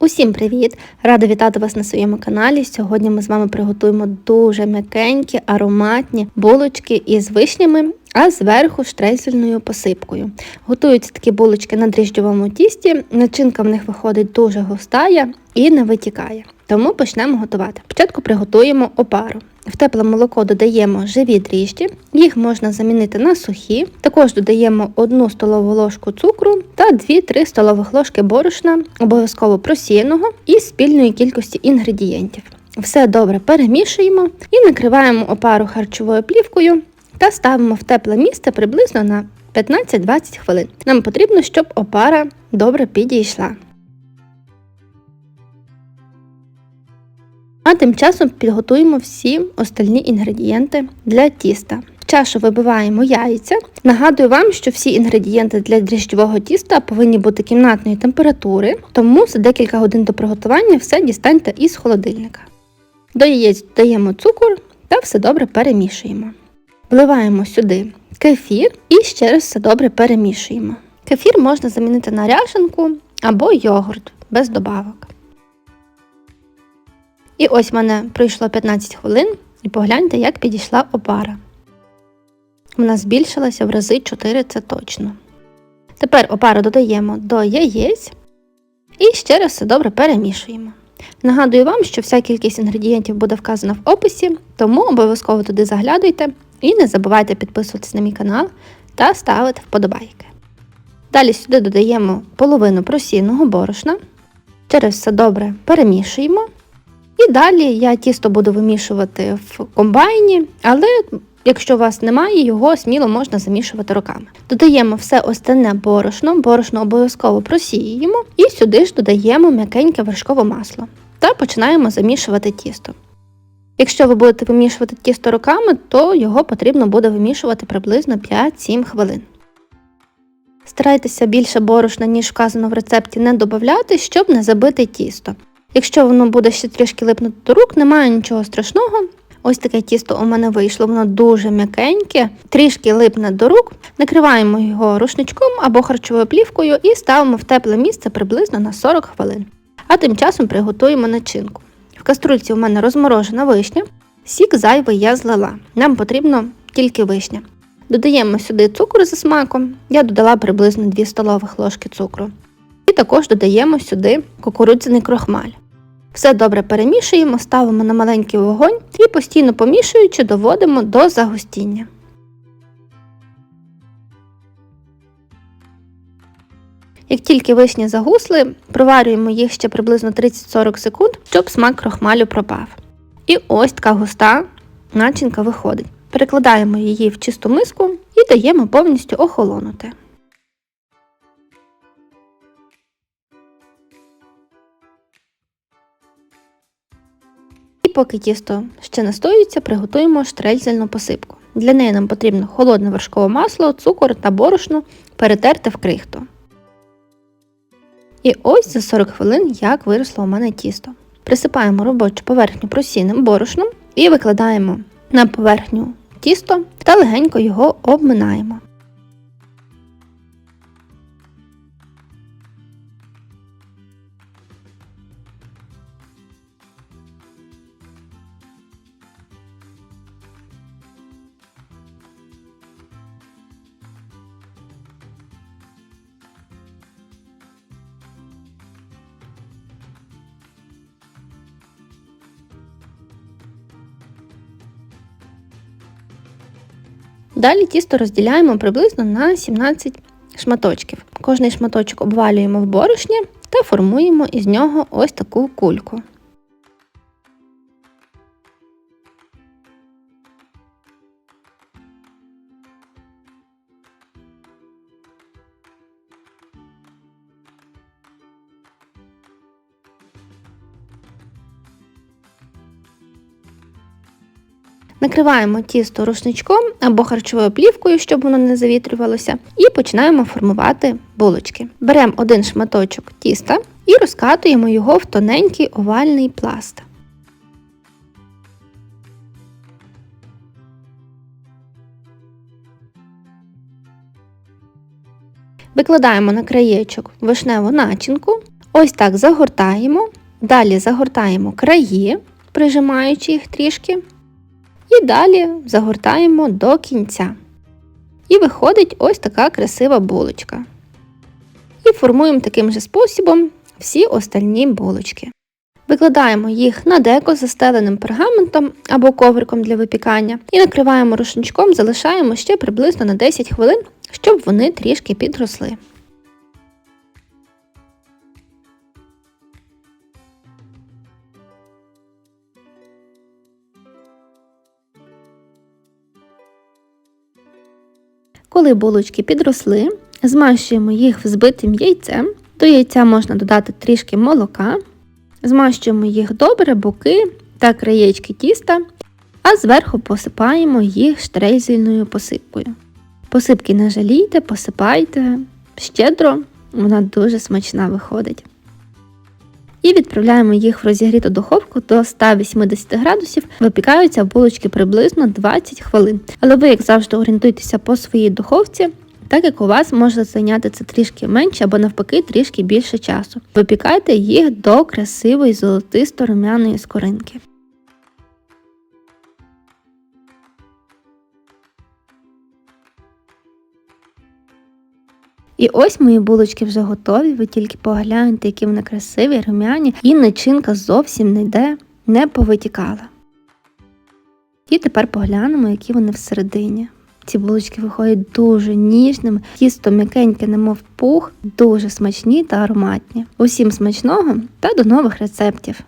Усім привіт! Рада вітати вас на своєму каналі. Сьогодні ми з вами приготуємо дуже м'якенькі, ароматні булочки із вишнями, а зверху штрейсельною посипкою. Готуються такі булочки на дріжджовому тісті. Начинка в них виходить дуже густая і не витікає. Тому почнемо готувати. Спочатку приготуємо опару. В тепле молоко додаємо живі дріжджі, їх можна замінити на сухі. Також додаємо 1 столову ложку цукру та 2-3 столових ложки борошна, обов'язково просіяного і спільної кількості інгредієнтів. Все добре перемішуємо і накриваємо опару харчовою плівкою та ставимо в тепле місце приблизно на 15-20 хвилин. Нам потрібно, щоб опара добре підійшла. А тим часом підготуємо всі остальні інгредієнти для тіста. В чашу вибиваємо яйця. Нагадую вам, що всі інгредієнти для дріжджового тіста повинні бути кімнатної температури, тому за декілька годин до приготування все дістаньте із холодильника. До яєць додаємо цукор та все добре перемішуємо. Вливаємо сюди кефір і ще раз все добре перемішуємо. Кефір можна замінити на ряшенку або йогурт без добавок. І ось в мене пройшло 15 хвилин, і погляньте, як підійшла опара. Вона збільшилася в рази 4, це точно. Тепер опару додаємо до яєць і ще раз все добре перемішуємо. Нагадую вам, що вся кількість інгредієнтів буде вказана в описі, тому обов'язково туди заглядуйте і не забувайте підписуватися на мій канал та ставити вподобайки. Далі сюди додаємо половину просійного борошна, через все добре перемішуємо. І далі я тісто буду вимішувати в комбайні, але якщо у вас немає, його сміло можна замішувати руками. Додаємо все остальне борошно, борошно обов'язково просіюємо і сюди ж додаємо м'якеньке вершкове масло та починаємо замішувати тісто. Якщо ви будете вимішувати тісто руками, то його потрібно буде вимішувати приблизно 5-7 хвилин. Старайтеся більше борошна, ніж вказано в рецепті, не додати, щоб не забити тісто. Якщо воно буде ще трішки липнути до рук, немає нічого страшного. Ось таке тісто у мене вийшло, воно дуже м'якеньке, трішки липне до рук. Накриваємо його рушничком або харчовою плівкою і ставимо в тепле місце приблизно на 40 хвилин. А тим часом приготуємо начинку. В каструльці у мене розморожена вишня, сік зайвий я злила. Нам потрібно тільки вишня. Додаємо сюди цукор за смаком, я додала приблизно 2 столових ложки цукру. Також додаємо сюди кукурудзяний крохмаль. Все добре перемішуємо, ставимо на маленький вогонь і постійно помішуючи, доводимо до загустіння. Як тільки вишні загусли, проварюємо їх ще приблизно 30-40 секунд, щоб смак крохмалю пропав. І ось така густа начинка виходить. Перекладаємо її в чисту миску і даємо повністю охолонути. Поки тісто ще настоюється, приготуємо штрельзельну посипку. Для неї нам потрібно холодне вершкове масло, цукор та борошно перетерти в крихту. І ось за 40 хвилин як виросло у мене тісто. Присипаємо робочу поверхню просійним борошном і викладаємо на поверхню тісто та легенько його обминаємо. Далі тісто розділяємо приблизно на 17 шматочків. Кожний шматочок обвалюємо в борошні та формуємо із нього ось таку кульку. Накриваємо тісто рушничком або харчовою плівкою, щоб воно не завітрювалося, і починаємо формувати булочки. Беремо один шматочок тіста і розкатуємо його в тоненький овальний пласт. Викладаємо на краєчок вишневу начинку, Ось так загортаємо, далі загортаємо краї, прижимаючи їх трішки, і далі загортаємо до кінця. І виходить ось така красива булочка. І формуємо таким же способом всі остальні булочки. Викладаємо їх на деко застеленим пергаментом або ковриком для випікання і накриваємо рушничком, залишаємо ще приблизно на 10 хвилин, щоб вони трішки підросли. Коли булочки підросли, змащуємо їх взбитим яйцем. До яйця можна додати трішки молока, змащуємо їх добре, боки та краєчки тіста, а зверху посипаємо їх штрейзельною посипкою. Посипки не жалійте, посипайте щедро, вона дуже смачна виходить. І відправляємо їх в розігріту духовку до 180 градусів, випікаються булочки приблизно 20 хвилин. Але ви, як завжди, орієнтуйтеся по своїй духовці, так як у вас може зайняти це трішки менше або навпаки трішки більше часу. Випікайте їх до красивої золотисто-румяної скоринки. І ось мої булочки вже готові, ви тільки погляньте, які вони красиві, румяні, і начинка зовсім не йде, не повитікала. І тепер поглянемо, які вони всередині. Ці булочки виходять дуже ніжними, тісто м'якеньке, немов пух, дуже смачні та ароматні. Усім смачного та до нових рецептів!